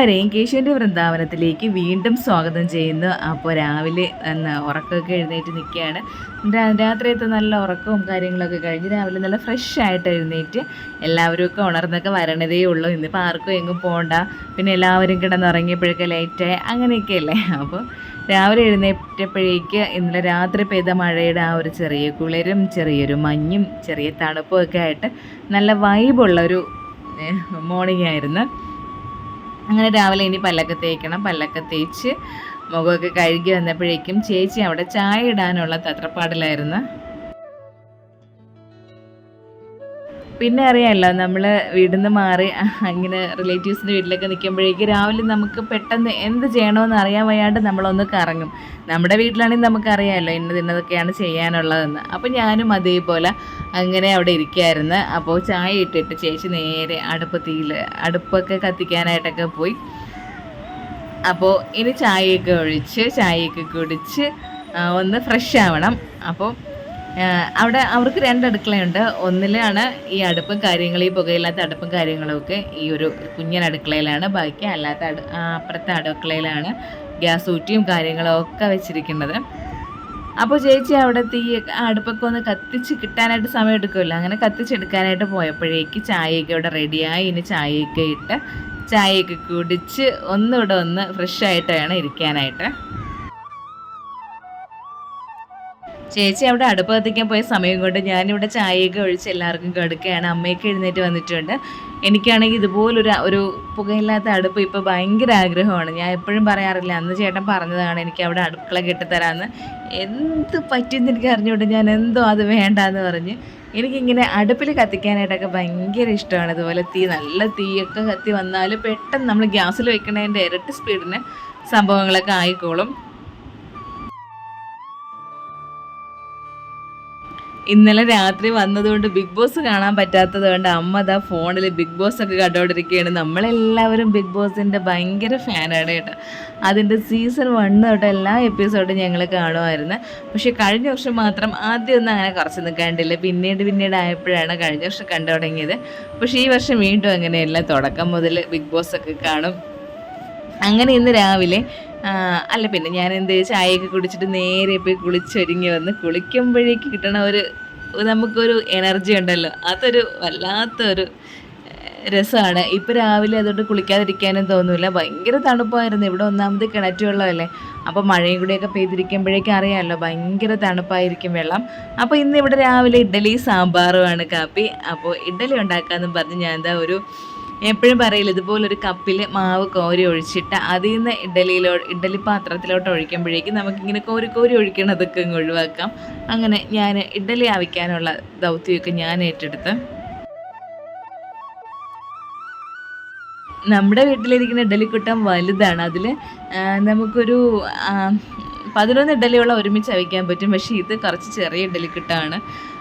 എല്ലാവരെയും കേശുവിന്റെ വൃന്ദാവനത്തിലേക്ക് വീണ്ടും സ്വാഗതം ചെയ്യുന്നു. അപ്പോൾ രാവിലെ എന്നാ ഉറക്കമൊക്കെ എഴുന്നേറ്റ് നിൽക്കുകയാണ്. രാത്രിയത്തെ നല്ല ഉറക്കവും കാര്യങ്ങളൊക്കെ കഴിഞ്ഞ് രാവിലെ നല്ല ഫ്രഷ് ആയിട്ട് എഴുന്നേറ്റ് എല്ലാവരും ഒക്കെ ഉണർന്നൊക്കെ വരണതേ ഉള്ളൂ. ഇന്നിപ്പോൾ ആർക്കും എങ്ങും പോകണ്ട പിന്നെ എല്ലാവരും കിടന്നുറങ്ങിയപ്പോഴൊക്കെ ലൈറ്റായി അങ്ങനെയൊക്കെ അല്ലേ? അപ്പോൾ രാവിലെ എഴുന്നേറ്റപ്പോഴേക്ക് ഇന്നലെ രാത്രി പെയ്ത മഴയുടെ ആ ഒരു ചെറിയ കുളിരും ചെറിയൊരു മഞ്ഞും ചെറിയ തണുപ്പും ഒക്കെ ആയിട്ട് നല്ല വൈബുള്ളൊരു മോർണിംഗ് ആയിരുന്നു. അങ്ങനെ രാവിലെ ഇനി പല്ലൊക്കെ തേക്കണം. പല്ലൊക്കെ തേച്ച് മുഖമൊക്കെ കഴുകി വന്നപ്പോഴേക്കും ചേച്ചി അവിടെ ചായ ഇടാനുള്ള തത്രപ്പാടിലായിരുന്നു. പിന്നെ അറിയാമല്ലോ നമ്മൾ വീട്ടിൽ നിന്ന് മാറി ഇങ്ങനെ റിലേറ്റീവ്സിന്റെ വീട്ടിലൊക്കെ നിൽക്കുമ്പോഴേക്കും രാവിലെ നമുക്ക് പെട്ടെന്ന് എന്ത് ചെയ്യണമെന്ന് അറിയാൻ വയ്യാണ്ട് നമ്മളൊന്ന് കറങ്ങും. നമ്മുടെ വീട്ടിലാണെങ്കിൽ നമുക്കറിയാമല്ലോ ഇന്നത് ഇന്നതൊക്കെയാണ് ചെയ്യാനുള്ളതെന്ന്. അപ്പോൾ ഞാനും അതേപോലെ അങ്ങനെ അവിടെ ഇരിക്കുകയായിരുന്നു അപ്പോൾ ചായ ഇട്ടിട്ട് ചേച്ചി നേരെ അടുപ്പത്തിയിൽ അടുപ്പൊക്കെ കത്തിക്കാനായിട്ടൊക്കെ പോയി. അപ്പോൾ ഇനി ചായയൊക്കെ ഒഴിച്ച് ചായയൊക്കെ കുടിച്ച് ഒന്ന് ഫ്രഷ് ആവണം. അപ്പോൾ അവിടെ അവർക്ക് രണ്ട് അടുക്കളയുണ്ട്. ഒന്നിലാണ് ഈ അടുപ്പും കാര്യങ്ങൾ ഈ പുകയില്ലാത്ത അടുപ്പും കാര്യങ്ങളും ഒക്കെ ഈ ഒരു കുഞ്ഞൻ അടുക്കളയിലാണ്. ബാക്കി അല്ലാത്ത അടു അപ്പുറത്തെ അടുക്കളയിലാണ് ഗ്യാസ് ഊറ്റിയും കാര്യങ്ങളും ഒക്കെ വെച്ചിരിക്കുന്നത്. അപ്പോൾ ചേച്ചി അവിടെ തീ അടുപ്പൊക്കെ ഒന്ന് കത്തിച്ച് കിട്ടാനായിട്ട് സമയം എടുക്കുമല്ലോ? അങ്ങനെ കത്തിച്ചെടുക്കാനായിട്ട് പോയപ്പോഴേക്ക് ചായയൊക്കെ ഇവിടെ റെഡിയായി. ഇനി ചായയൊക്കെ ഇട്ട് ചായയൊക്കെ കുടിച്ച് ഒന്നുകൂടെ ഒന്ന് ഫ്രഷ് ആയിട്ട് വേണം ഇരിക്കാനായിട്ട്. ചേച്ചി അവിടെ അടുപ്പ് കത്തിക്കാൻ പോയ സമയം കൊണ്ട് ഞാനിവിടെ ചായയൊക്കെ ഒഴിച്ച് എല്ലാവർക്കും കടുക്കുകയാണ് അമ്മയൊക്കെ എഴുന്നേറ്റ് വന്നിട്ടുണ്ട്. എനിക്കാണെങ്കിൽ ഇതുപോലൊരു ഒരു പുകയില്ലാത്ത അടുപ്പ് ഇപ്പോൾ ഭയങ്കര ആഗ്രഹമാണ്. ഞാൻ എപ്പോഴും പറയാറില്ല അന്ന് ചേട്ടൻ പറഞ്ഞതാണ് എനിക്ക് അവിടെ അടുക്കള കെട്ടിത്തരാമെന്ന് എന്ത് പറ്റിയെന്ന് എനിക്ക് അറിഞ്ഞുകൊണ്ട് ഞാൻ എന്തോ അത് വേണ്ടാന്ന് പറഞ്ഞ് എനിക്കിങ്ങനെ അടുപ്പിൽ കത്തിക്കാനായിട്ടൊക്കെ ഭയങ്കര ഇഷ്ടമാണ്. ഇതുപോലെ തീ നല്ല തീയൊക്കെ കത്തി വന്നാൽ പെട്ടെന്ന് നമ്മൾ ഗ്യാസിൽ വെക്കുന്നതിന്റെ ഇരട്ടി സ്പീഡിന് സംഭവങ്ങളൊക്കെ ആയിക്കോളും. ഇന്നലെ രാത്രി വന്നതുകൊണ്ട് ബിഗ് ബോസ് കാണാൻ പറ്റാത്തത് കൊണ്ട് അമ്മ ദാ ഫോണിൽ ബിഗ് ബോസ് ഒക്കെ കണ്ടുകൊണ്ടിരിക്കുകയാണ്. നമ്മളെല്ലാവരും ബിഗ് ബോസിന്റെ ഭയങ്കര ഫാനാണ് കേട്ടോ. അതിന്റെ സീസൺ വണ്ണ് തൊട്ട് എല്ലാ എപ്പിസോഡും ഞങ്ങൾ കാണുമായിരുന്നു. പക്ഷേ കഴിഞ്ഞ വർഷം മാത്രം ആദ്യമൊന്നും അങ്ങനെ കുറച്ച് നിൽക്കാണ്ടില്ല. പിന്നീട് പിന്നീട് ആയപ്പോഴാണ് കഴിഞ്ഞ വർഷം കണ്ടു തുടങ്ങിയത്. പക്ഷേ ഈ വർഷം വീണ്ടും അങ്ങനെയല്ല. തുടക്കം മുതൽ ബിഗ് ബോസ് ഒക്കെ കാണും. അങ്ങനെ ഇന്ന് രാവിലെ അല്ല പിന്നെ ഞാൻ എന്ത് ചായയൊക്കെ കുടിച്ചിട്ട് നേരെ പോയി കുളിച്ചൊരുങ്ങി വന്ന് കുളിക്കുമ്പോഴേക്ക് കിട്ടണ ഒരു നമുക്കൊരു എനർജി ഉണ്ടല്ലോ. അതൊരു വല്ലാത്തൊരു രസമാണ്. ഇപ്പോൾ രാവിലെ അതുകൊണ്ട് കുളിക്കാതിരിക്കാനും തോന്നില്ല ഭയങ്കര തണുപ്പായിരുന്നു. ഇവിടെ ഒന്നാമത് കിണറ്റ് വെള്ളമല്ലേ. അപ്പോൾ മഴയും കൂടിയൊക്കെ പെയ്തിരിക്കുമ്പോഴേക്കും അറിയാമല്ലോ ഭയങ്കര തണുപ്പായിരിക്കും വെള്ളം. അപ്പോൾ ഇന്ന് ഇവിടെ രാവിലെ ഇഡ്ഡലി സാമ്പാറുമാണ് കാപ്പി. അപ്പോൾ ഇഡ്ഡലി ഉണ്ടാക്കാമെന്ന് പറഞ്ഞ് ഞാൻ എന്താ ഒരു എപ്പോഴും പറയില്ല ഇതുപോലൊരു കപ്പിൽ മാവ് കോരി ഒഴിച്ചിട്ട് അതിൽ നിന്ന് ഇഡലിയിലോ ഇഡലി പാത്രത്തിലോട്ട് ഒഴിക്കുമ്പോഴേക്കും നമുക്കിങ്ങനെ കോരി കോരി ഒഴിക്കണതൊക്കെ ഇങ്ങ് ഒഴിവാക്കാം. അങ്ങനെ ഞാൻ ഇഡലി ആവിക്കാനുള്ള ദൗത്യമൊക്കെ ഞാൻ ഏറ്റെടുത്ത്. നമ്മുടെ വീട്ടിലിരിക്കുന്ന ഇഡലിക്കുട്ടം വലുതാണ്. അതിൽ നമുക്കൊരു പതിനൊന്ന് ഇഡലിയോളം ഒരുമിച്ച് അവിക്കാൻ പറ്റും. പക്ഷേ ഇത് കുറച്ച് ചെറിയ ഇഡ്ഡലിക്കുട്ടാണ്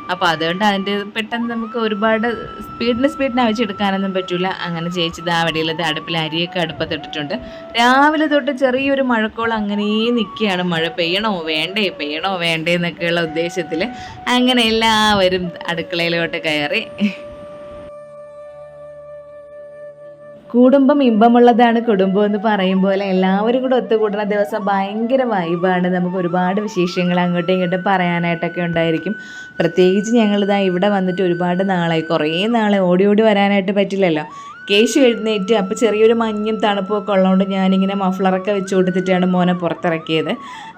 അപ്പോൾ അതുകൊണ്ട് അതിന്റെ പെട്ടെന്ന് നമുക്ക് ഒരുപാട് സ്പീഡിന് സ്പീഡിന് അവിച്ചെടുക്കാനൊന്നും പറ്റില്ല അങ്ങനെ ചേച്ചി ദാ അവിടെയുള്ളത് അടുപ്പിൽ അരിയൊക്കെ അടുപ്പത്തിട്ടിട്ടുണ്ട് രാവിലെ തൊട്ട് ചെറിയൊരു മഴക്കോളം അങ്ങനെ നിൽക്കുകയാണ് മഴ പെയ്യണോ? വേണ്ടേ? പെയ്യണോ? വേണ്ടേ എന്നൊക്കെയുള്ള ഉദ്ദേശത്തിൽ അങ്ങനെ എല്ലാവരും അടുക്കളയിലോട്ട് കയറി. കുടുംബം ഇമ്പമുള്ളതാണ് കുടുംബം എന്ന് പറയും പോലെ എല്ലാവരും കൂടെ ഒത്തുകൂടുന്ന ദിവസം ഭയങ്കര വൈബാണ് നമുക്ക് ഒരുപാട് വിശേഷങ്ങൾ അങ്ങോട്ടും ഇങ്ങോട്ടും പറയാനായിട്ടൊക്കെ ഉണ്ടായിരിക്കും. പ്രത്യേകിച്ച് ഞങ്ങളിതാ ഇവിടെ വന്നിട്ട് ഒരുപാട് നാളായി. കുറേ നാളെ ഓടി ഓടി വരാനായിട്ട് പറ്റില്ലല്ലോ. കേശു എഴുന്നേറ്റ് അപ്പോൾ ചെറിയൊരു മഞ്ഞും തണുപ്പൊക്കെ ഉള്ളതുകൊണ്ട് ഞാനിങ്ങനെ മഫ്ലറൊക്കെ വെച്ച് കൊടുത്തിട്ടാണ് മോനെ പുറത്തിറക്കിയത്.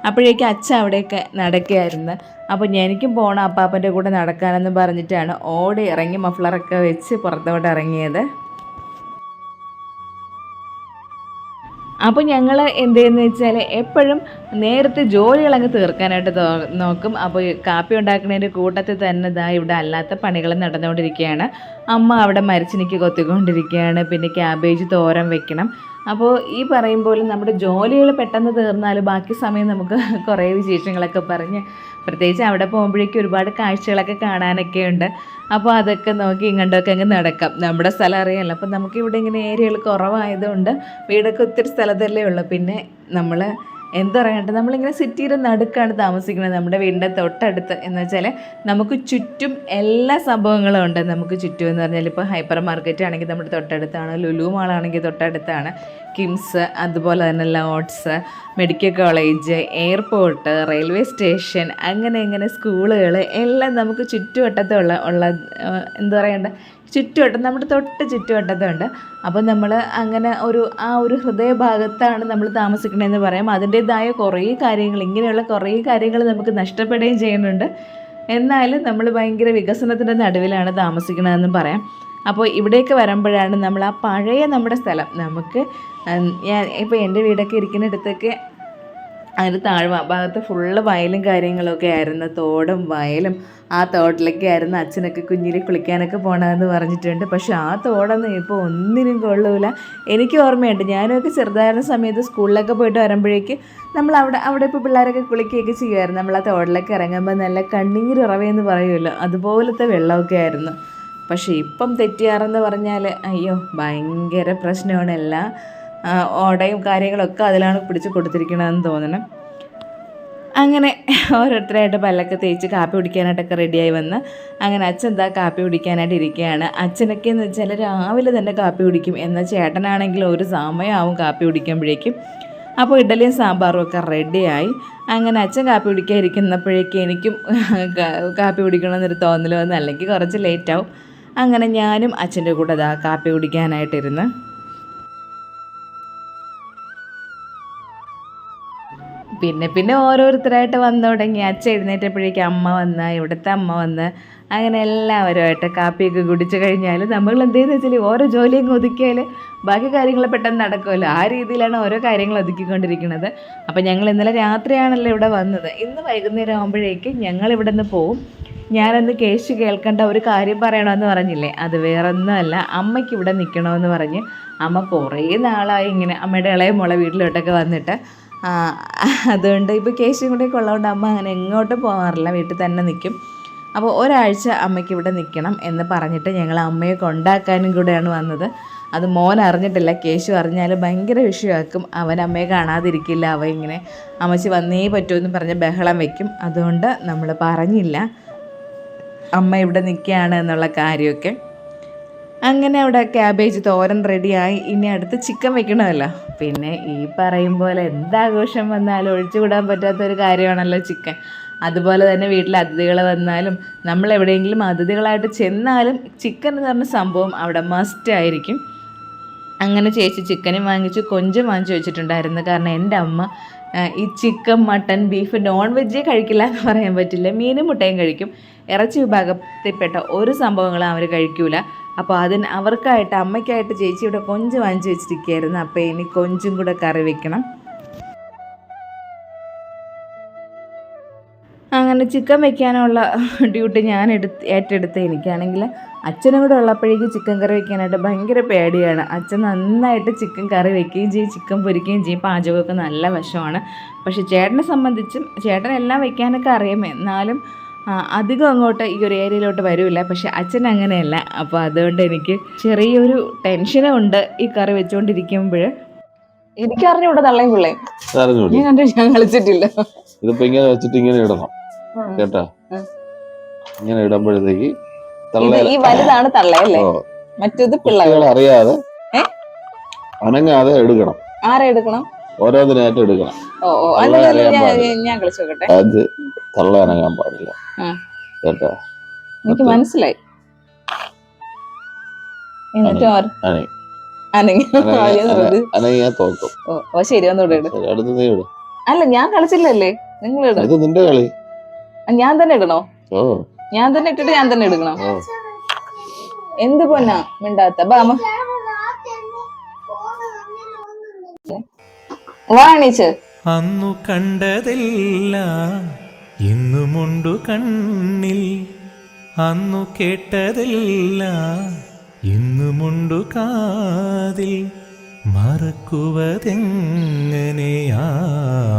അപ്പോഴേക്കും അച്ഛൻ അവിടെയൊക്കെ നടക്കുകയായിരുന്നു. അപ്പോൾ എനിക്കും പോകണം അപ്പാപ്പന്റെ കൂടെ നടക്കാനെന്ന് പറഞ്ഞിട്ടാണ് ഓടി ഇറങ്ങി മഫ്ലറൊക്കെ വെച്ച് പുറത്തോട്ട് ഇറങ്ങിയത്. അപ്പോൾ ഞങ്ങൾ എന്ത് ചെയ്യുന്ന വെച്ചാൽ എപ്പോഴും നേരത്തെ ജോലികളങ്ങ് തീർക്കാനായിട്ട് നോക്കും. അപ്പോൾ കാപ്പി ഉണ്ടാക്കുന്നതിന്റെ കൂട്ടത്തിൽ തന്നെ ഇതാ ഇവിടെ അല്ലാത്ത പണികൾ നടന്നുകൊണ്ടിരിക്കുകയാണ്. അമ്മ അവിടെ മരിച്ചിനിക്ക് കൊത്തിക്കൊണ്ടിരിക്കുകയാണ്. പിന്നെ ക്യാബേജ് തോരൻ വെക്കണം. അപ്പോൾ ഈ പറയും പോലെ നമ്മുടെ ജോലികൾ പെട്ടെന്ന് തീർന്നാൽ ബാക്കി സമയം നമുക്ക് കുറേ വിശേഷങ്ങളൊക്കെ പറഞ്ഞ് പ്രത്യേകിച്ച് അവിടെ പോകുമ്പോഴേക്കും ഒരുപാട് കാഴ്ചകളൊക്കെ കാണാനൊക്കെ ഉണ്ട്. അപ്പോൾ അതൊക്കെ നോക്കി ഇങ്ങോട്ടൊക്കെ അങ്ങ് നടക്കാം. നമ്മുടെ സ്ഥലം അറിയാമല്ലോ അപ്പോൾ നമുക്കിവിടെ ഇങ്ങനെ ഏരിയകൾ കുറവായതുകൊണ്ട് വീടൊക്കെ ഒത്തിരി സ്ഥലത്തല്ലേ ഉള്ളൂ. പിന്നെ നമ്മൾ എന്താ പറയണ്ടത് നമ്മളിങ്ങനെ സിറ്റിയുടെ നടുക്കാണ് താമസിക്കുന്നത്. നമ്മുടെ വീടിന്റെ തൊട്ടടുത്ത്. എന്ന് വെച്ചാൽ നമുക്ക് ചുറ്റും എല്ലാ സംഭവങ്ങളും ഉണ്ട് നമുക്ക് ചുറ്റും എന്ന് പറഞ്ഞാൽ ഇപ്പോൾ ഹൈപ്പർ മാർക്കറ്റ് ആണെങ്കിൽ നമ്മുടെ തൊട്ടടുത്താണ്. ലുലു മാളാണെങ്കിൽ തൊട്ടടുത്താണ്. കിംസ് അതുപോലെ തന്നെ Lourdes medical college airport railway station അങ്ങനെ അങ്ങനെ സ്കൂളുകൾ എല്ലാം നമുക്ക് ചുറ്റുവട്ടത്തുള്ള ഉള്ള എന്താ പറയണ്ട? ചുറ്റുവട്ടം നമ്മുടെ തൊട്ട് ചുറ്റുവട്ടത്തുണ്ട് അപ്പോൾ നമ്മൾ അങ്ങനെ ഒരു ആ ഒരു ഹൃദയഭാഗത്താണ് നമ്മൾ താമസിക്കണമെന്ന് പറയാം. അതിന്റേതായ കുറേ കാര്യങ്ങൾ ഇങ്ങനെയുള്ള കുറേ കാര്യങ്ങൾ നമുക്ക് നഷ്ടപ്പെടുകയും ചെയ്യുന്നുണ്ട്. എന്നാലും നമ്മൾ ഭയങ്കര വികസനത്തിന്റെ നടുവിലാണ് താമസിക്കണതെന്നും പറയാം. അപ്പോൾ ഇവിടേക്ക് വരുമ്പോഴാണ് നമ്മൾ ആ പഴയ നമ്മുടെ സ്ഥലം. നമുക്ക് ഞാൻ ഇപ്പോൾ എന്റെ വീടൊക്കെ ഇരിക്കുന്നിടത്തൊക്കെ അതിന് താഴ്വ ഭാഗത്ത് ഫുള്ള് വയലും കാര്യങ്ങളൊക്കെ ആയിരുന്നു. തോടും വയലും. ആ തോട്ടിലൊക്കെ ആയിരുന്നു അച്ഛനൊക്കെ കുഞ്ഞിൽ കുളിക്കാനൊക്കെ പോകണമെന്ന് പറഞ്ഞിട്ടുണ്ട്. പക്ഷേ ആ തോടൊന്നും ഇപ്പോൾ ഒന്നിനും കൊള്ളൂല. എനിക്ക് ഓർമ്മയുണ്ട് ഞാനൊക്കെ ചെറുതായിരുന്ന സമയത്ത് സ്കൂളിലൊക്കെ പോയിട്ട് വരുമ്പോഴേക്ക് നമ്മൾ അവിടെ അവിടെ ഇപ്പോൾ പിള്ളേരൊക്കെ കുളിക്കുകയൊക്കെ ചെയ്യുമായിരുന്നു. നമ്മൾ ആ തോട്ടിലൊക്കെ ഇറങ്ങുമ്പോൾ നല്ല കണ്ണീരുറവയെന്ന് പറയുമല്ലോ. അതുപോലത്തെ വെള്ളമൊക്കെ ആയിരുന്നു. പക്ഷേ ഇപ്പം തെറ്റിയാറെന്ന് പറഞ്ഞാൽ അയ്യോ ഭയങ്കര പ്രശ്നമാണ് എല്ലാ. ഓടയും കാര്യങ്ങളൊക്കെ അതിലാണ് പിടിച്ച് കൊടുത്തിരിക്കണതെന്ന് തോന്നണം അങ്ങനെ ഓരോരുത്തരായിട്ട് പല്ലൊക്കെ തേച്ച് കാപ്പി കുടിക്കാനായിട്ടൊക്കെ റെഡിയായി വന്ന് അങ്ങനെ അച്ഛൻ എന്താ കാപ്പി കുടിക്കാനായിട്ട് ഇരിക്കുകയാണ്. അച്ഛനൊക്കെ എന്ന് വെച്ചാൽ രാവിലെ തന്നെ കാപ്പി കുടിക്കും. എന്നാൽ ചേട്ടനാണെങ്കിൽ ഒരു സമയമാവും കാപ്പി കുടിക്കുമ്പോഴേക്കും. അപ്പോൾ ഇഡലിയും സാമ്പാറും ഒക്കെ റെഡിയായി. അങ്ങനെ അച്ഛൻ കാപ്പി കുടിക്കാൻ ഇരിക്കുന്നപ്പോഴേക്കും എനിക്കും കാപ്പി കുടിക്കണമെന്നൊരു തോന്നൽ വന്ന് അല്ലെങ്കിൽ കുറച്ച് ലേറ്റാവും. അങ്ങനെ ഞാനും അച്ഛന്റെ കൂടെ അതാ കാപ്പി കുടിക്കാനായിട്ടിരുന്ന് പിന്നെ പിന്നെ ഓരോരുത്തരായിട്ട് വന്നു തുടങ്ങി. അച്ഛൻ എഴുന്നേറ്റപ്പോഴേക്കും അമ്മ വന്ന് ഇവിടുത്തെ അമ്മ വന്ന് അങ്ങനെ എല്ലാവരുമായിട്ട് കാപ്പിയൊക്കെ കുടിച്ചു കഴിഞ്ഞാൽ നമ്മൾ എന്തെന്ന് വെച്ചാൽ ഓരോ ജോലിയും ഒതുക്കിയാൽ ബാക്കി കാര്യങ്ങൾ പെട്ടെന്ന് നടക്കുമല്ലോ. ആ രീതിയിലാണ് ഓരോ കാര്യങ്ങൾ ഒതുക്കിക്കൊണ്ടിരിക്കുന്നത്. അപ്പോൾ ഞങ്ങൾ ഇന്നലെ രാത്രിയാണല്ലോ ഇവിടെ വന്നത്. ഇന്ന് വൈകുന്നേരം ആകുമ്പോഴേക്കും ഞങ്ങൾ ഇവിടെ നിന്ന് പോവും. ഞാനന്ന് കേശ് കേൾക്കേണ്ട ഒരു കാര്യം പറയണമെന്ന് പറഞ്ഞില്ലേ? അത് വേറൊന്നുമല്ല. അമ്മയ്ക്ക് ഇവിടെ നിൽക്കണമെന്ന് പറഞ്ഞ് അമ്മ കുറേ നാളായി ഇങ്ങനെ അമ്മയുടെ ഇളയ മുള വീട്ടിലോട്ടൊക്കെ വന്നിട്ട് അതുകൊണ്ട് ഇപ്പോൾ കേശും കൂടെ ഉള്ളതുകൊണ്ട് അമ്മ അങ്ങനെ എങ്ങോട്ടും പോകാറില്ല വീട്ടിൽ തന്നെ നിൽക്കും അപ്പോൾ ഒരാഴ്ച അമ്മയ്ക്ക് ഇവിടെ നിൽക്കണം എന്ന് പറഞ്ഞിട്ട് ഞങ്ങൾ അമ്മയെ കൊണ്ടാക്കാനും കൂടെയാണ് വന്നത്. അത് മോൻ അറിഞ്ഞിട്ടില്ല. കേശു അറിഞ്ഞാൽ ഭയങ്കര വിഷയമാക്കും. അവൻ അമ്മയെ കാണാതിരിക്കില്ല. അവ ഇങ്ങനെ അമ്മച്ചി വന്നേ പറ്റുമെന്ന് പറഞ്ഞ് ബഹളം വെക്കും. അതുകൊണ്ട് നമ്മൾ പറഞ്ഞില്ല. അമ്മ ഇവിടെ നിൽക്കുകയാണ് എന്നുള്ള കാര്യമൊക്കെ. അങ്ങനെ അവിടെ ക്യാബേജ് തോരൻ റെഡിയായി ഇനി അടുത്ത് ചിക്കൻ വെക്കണമല്ലോ. പിന്നെ ഈ പറയും പോലെ എന്താഘോഷം വന്നാലും ഒഴിച്ചുകൂടാൻ പറ്റാത്ത ഒരു കാര്യമാണല്ലോ ചിക്കൻ അതുപോലെ തന്നെ വീട്ടിൽ അതിഥികൾ വന്നാലും നമ്മൾ എവിടെയെങ്കിലും അതിഥികളായിട്ട് ചെന്നാലും ചിക്കൻ എന്ന് പറഞ്ഞ സംഭവം അവിടെ മസ്റ്റ് ആയിരിക്കും. അങ്ങനെ ചേച്ചി ചിക്കനും വാങ്ങിച്ചു കൊഞ്ചും വാങ്ങിച്ചു വെച്ചിട്ടുണ്ടായിരുന്നു. കാരണം എന്റെ അമ്മ ഈ ചിക്കൻ മട്ടൻ ബീഫ് നോൺ വെജേ കഴിക്കില്ല എന്ന് പറയാൻ പറ്റില്ല. മീനും മുട്ടയും കഴിക്കും. ഇറച്ചി വിഭാഗത്തിൽപ്പെട്ട ഒരു സംഭവങ്ങളും അവർ കഴിക്കൂല. അപ്പോൾ അതിന് അവർക്കായിട്ട് അമ്മയ്ക്കായിട്ട് ചേച്ചി ഇവിടെ കൊഞ്ച് വാങ്ങിച്ചു വെച്ചിരിക്കുകയായിരുന്നു. അപ്പോൾ ഇനി കൊഞ്ചും കൂടെ കറി വെക്കണം. അങ്ങനെ ചിക്കൻ വെക്കാനുള്ള ഡ്യൂട്ടി ഞാൻ എടുത്ത് ഏറ്റെടുത്ത് എനിക്കാണെങ്കിൽ അച്ഛനും കൂടെ ഉള്ളപ്പോഴേക്കും ചിക്കൻ കറി വെക്കാനായിട്ട് ഭയങ്കര പേടിയാണ്. അച്ഛൻ നന്നായിട്ട് ചിക്കൻ കറി വെക്കുകയും ചെയ്യും ചിക്കൻ പൊരിക്കുകയും ചെയ്യും. പാചകമൊക്കെ നല്ല വശമാണ്. പക്ഷേ ചേട്ടനെ സംബന്ധിച്ചും ചേട്ടൻ എല്ലാം വെക്കാനൊക്കെ അറിയാം. എന്നാലും അധികം അങ്ങോട്ട് ഈ ഒരു ഏരിയയിലോട്ട് വരില്ല പക്ഷെ അച്ഛൻ അങ്ങനെയല്ല. അപ്പോൾ അതുകൊണ്ട് എനിക്ക് ചെറിയൊരു ടെൻഷനും ഉണ്ട് ഈ കറി വെച്ചുകൊണ്ടിരിക്കുമ്പോൾ എനിക്കറിഞ്ഞൂടെ തള്ളയും പിള്ളയും. അറിഞ്ഞൂടി. ഞാൻ കണ്ടു ഞാൻ കളിച്ചിട്ടില്ല. ഇതിപ്പോ ഇങ്ങനെ വെച്ചിട്ട് ഇങ്ങനെ ഇടണം. കേട്ടാ? ഇങ്ങനെ ഇടുമ്പോഴത്തേക്ക് ഇത് തള്ള ഈ വലുതാണ് തള്ളയല്ലേ? മറ്റേത് അറിയാതെ അനങ്ങാതെ എടുക്കണം. ആരെ എടുക്കണം? ഓരോന്നിനായിട്ട് എടുക്കണം. ഞാൻ ഞാൻ കളിച്ചു നോക്കട്ടെ. അത് തള്ള ഇറങ്ങാൻ പാടില്ല. കേട്ടോ? എനിക്ക് മനസ്സിലായി. അല്ല ഞാൻ കളിച്ചില്ലല്ലേ? നിങ്ങൾ ഇത് നിന്റെ കളി. ഞാൻ തന്നെ ഇടണോ? ഞാൻ തന്നെ ഇട്ടിട്ട് ഞാൻ തന്നെ എടുക്കണോ? എന്ത് പൊന്നാ മിണ്ടാത്ത? ബാമ വാണിച്ച്. അന്നു കണ്ടതില്ല ഇന്നുമുണ്ടു കണ്ണിൽ. അന്നു കേട്ടതില്ല ഇന്നുമുണ്ടു കാതിൽ. മറക്കുവതെങ്ങനെയാ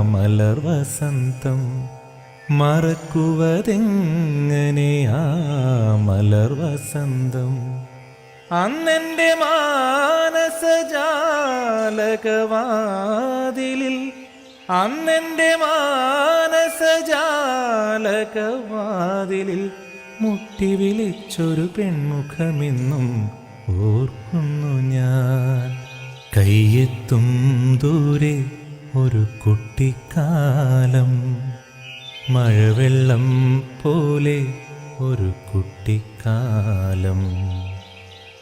മലർ വസന്തം? മറക്കുവതെങ്ങനെയാ മലർ വസന്തം? അന്നെന്റെ മാനസജാലകവാതിലിൽ അന്നെന്റെ മാനസജാലകവാതിലിൽ മുട്ടി വിളിച്ചൊരു പെൺമുഖമെന്നും ഓർക്കുന്നു ഞാൻ. കയ്യെത്തും ദൂരെ ഒരു കുട്ടിക്കാലം മഴവെള്ളം പോലെ ഒരു കുട്ടിക്കാലം.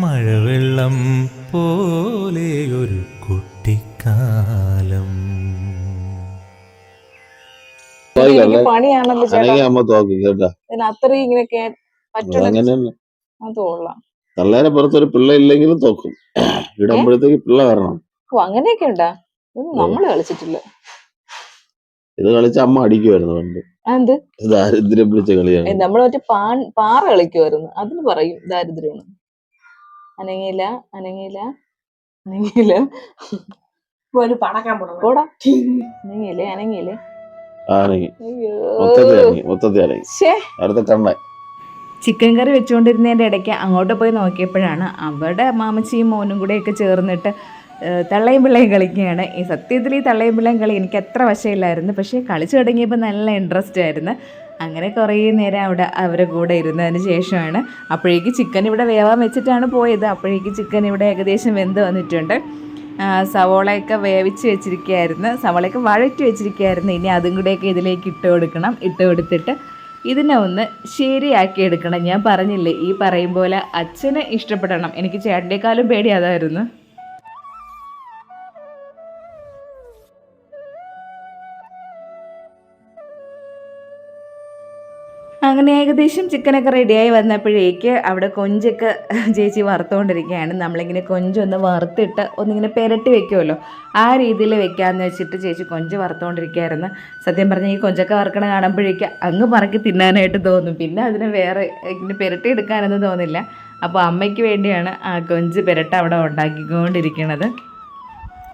മഴവെള്ളം പോലെ ഒരു കുട്ടിക്കാലം. പണിയാണല്ലോ ചേട്ടാ. അനങ്ങി അമ്മ തോക്കും കേട്ടാ. ഇതിന് അത്രയും ഇങ്ങനെയൊക്കെ പറ്റുള്ള. അത് കൊള്ളാം. തള്ളേരെ പുറത്തൊരു പിള്ള ഇല്ലെങ്കിലും തോക്കും. ഇടുമ്പോഴത്തേക്ക് പിള്ള വരണം. ഓ അങ്ങനെയൊക്കെ ഉണ്ടാ? നമ്മൾ കളിച്ചിട്ടില്ല. ഇത് കളിച്ച അമ്മ അടിക്കുമായിരുന്നു പണ്ട്. എന്ത് ദാരിദ്ര്യം പിടിച്ച കളിയാണ്. നമ്മൾ മറ്റേ പാൻ പാറ കളിക്കുമായിരുന്നു അതിന് പറയും ദാരിദ്ര്യമാണ്. അനങ്ങിയില്ല അനങ്ങിയില്ല അനങ്ങിയില്ല. പോടാ. അടുത്ത കണ്ണ ചിക്കൻ കറി വെച്ചുകൊണ്ടിരുന്നതിന്റെ ഇടയ്ക്ക് അങ്ങോട്ട് പോയി നോക്കിയപ്പോഴാണ് അവിടെ മാമച്ചിയും മോനും കൂടെയൊക്കെ ചേർന്നിട്ട് തള്ളയും പിള്ളയും കളിക്കുകയാണ്. ഈ സത്യത്തിൽ ഈ തള്ളയും പിള്ളയും കളി എനിക്ക് അത്ര വശമില്ലായിരുന്നു. പക്ഷേ കളിച്ചു തുടങ്ങിയപ്പോൾ നല്ല ഇൻട്രസ്റ്റ് ആയിരുന്നു. അങ്ങനെ കുറേ നേരം അവിടെ അവരുടെ കൂടെ ഇരുന്നതിന് ശേഷമാണ് അപ്പോഴേക്ക് ചിക്കൻ ഇവിടെ വേവാൻ വെച്ചിട്ടാണ് പോയത്. അപ്പോഴേക്ക് ചിക്കൻ ഇവിടെ ഏകദേശം വെന്ത് വന്നിട്ടുണ്ട്. സവോളയൊക്കെ വേവിച്ച് വെച്ചിരിക്കുകയായിരുന്നു. സവോളയൊക്കെ വഴറ്റി വെച്ചിരിക്കുകയായിരുന്നു. ഇനി അതും കൂടെയൊക്കെ ഇതിലേക്ക് ഇട്ട് കൊടുക്കണം. ഇട്ട് കൊടുത്തിട്ട് ഇതിനെ ഒന്ന് ശരിയാക്കി എടുക്കണം. ഞാൻ പറഞ്ഞില്ലേ ഈ പറയും പോലെ അച്ഛനെ ഇഷ്ടപ്പെടണം. എനിക്ക് ചേട്ടന്റെക്കാളും പേടി അതായിരുന്നു. അങ്ങനെ ഏകദേശം ചിക്കനൊക്കെ റെഡിയായി വന്നപ്പോഴേക്ക് അവിടെ കൊഞ്ചൊക്കെ ചേച്ചി വറുത്തുകൊണ്ടിരിക്കുകയാണ് നമ്മളിങ്ങനെ കൊഞ്ചൊന്ന് വറുത്തിട്ട് ഒന്നിങ്ങനെ പെരട്ടി വെക്കുമല്ലോ. ആ രീതിയിൽ വെക്കാമെന്ന് വെച്ചിട്ട് ചേച്ചി കൊഞ്ച് വറുത്തുകൊണ്ടിരിക്കുകയായിരുന്നു സത്യം പറഞ്ഞാൽ ഈ കൊഞ്ചൊക്കെ വറുക്കണ കാണുമ്പോഴേക്ക് അങ്ങ് പറക്കി തിന്നാനായിട്ട് തോന്നും. പിന്നെ അതിന് വേറെ ഇങ്ങനെ പെരട്ടി എടുക്കാനൊന്നും തോന്നില്ല. അപ്പോൾ അമ്മയ്ക്ക് വേണ്ടിയാണ് ആ കൊഞ്ച് പെരട്ട അവിടെ ഉണ്ടാക്കിക്കൊണ്ടിരിക്കുന്നത്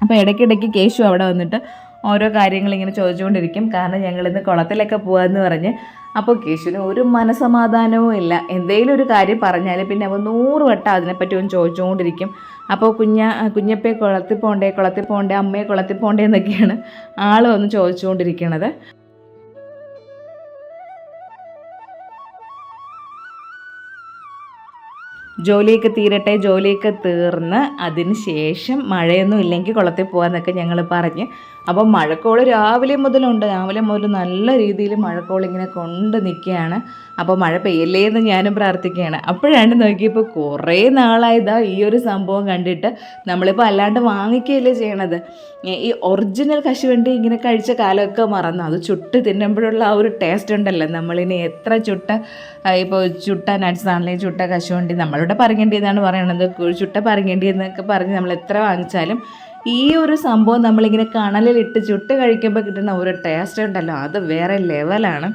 അപ്പോൾ ഇടയ്ക്കിടയ്ക്ക് കേശു അവിടെ വന്നിട്ട് ഓരോ കാര്യങ്ങൾ ഇങ്ങനെ ചോദിച്ചുകൊണ്ടിരിക്കും. കാരണം ഞങ്ങളിന്ന് കുളത്തിലൊക്കെ പോകാമെന്ന് പറഞ്ഞ് അപ്പോൾ കേശുവിന് ഒരു മനസമാധാനവും ഇല്ല. എന്തെങ്കിലും ഒരു കാര്യം പറഞ്ഞാൽ പിന്നെ അവൻ നൂറ് വട്ടം അതിനെപ്പറ്റി ഒന്ന് ചോദിച്ചുകൊണ്ടിരിക്കും. അപ്പോൾ കുഞ്ഞ കുഞ്ഞപ്പയെ കുളത്തിൽ പോകണ്ടേ കുളത്തിൽ പോകണ്ടേ അമ്മയെ കുളത്തിൽ പോകണ്ടേ എന്നൊക്കെയാണ് ആൾ വന്ന് ചോദിച്ചുകൊണ്ടിരിക്കണത്. ജോലിയൊക്കെ തീരട്ടെ ജോലിയൊക്കെ തീർന്ന് അതിന് ശേഷം മഴയൊന്നും ഇല്ലെങ്കിൽ കുളത്തിൽ പോകാമെന്നൊക്കെ ഞങ്ങൾ പറഞ്ഞ് അപ്പോൾ മഴക്കോൾ രാവിലെ മുതലുണ്ട്. രാവിലെ മുതൽ നല്ല രീതിയിൽ മഴക്കോൾ ഇങ്ങനെ കൊണ്ട് നിൽക്കുകയാണ്. അപ്പോൾ മഴ പെയ്യല്ലേ എന്ന് ഞാനും പ്രാർത്ഥിക്കുകയാണ്. അപ്പോഴാണ് നോക്കിയപ്പോൾ കുറേ നാളായതാ ഈ ഒരു സംഭവം കണ്ടിട്ട് നമ്മളിപ്പോൾ അല്ലാണ്ട് വാങ്ങിക്കുകയല്ലേ ചെയ്യണത്. ഈ- ഒറിജിനൽ കശുവണ്ടി ഇങ്ങനെ കഴിച്ച കാലമൊക്കെ മറന്നു. അത് ചുട്ട് തിന്നുമ്പോഴുള്ള ആ ഒരു ടേസ്റ്റ് ഉണ്ടല്ലോ. നമ്മളിനി എത്ര ചുട്ട ഇപ്പോൾ ചുട്ട നട്ട്സ് ആണെങ്കിലും ചുട്ട കശുവണ്ടി നമ്മളിവിടെ പറങ്ങേണ്ടി എന്നാണ് പറയണത്. ചുട്ട പറങ്ങേണ്ടി എന്നൊക്കെ പറഞ്ഞ് നമ്മൾ എത്ര വാങ്ങിച്ചാലും ഈ ഒരു സംഭവം നമ്മളിങ്ങനെ കണലിലിട്ട് ചുട്ട് കഴിക്കുമ്പോൾ കിട്ടുന്ന ഒരു ടേസ്റ്റ് ഉണ്ടല്ലോ. അത് വേറെ ലെവലാണ്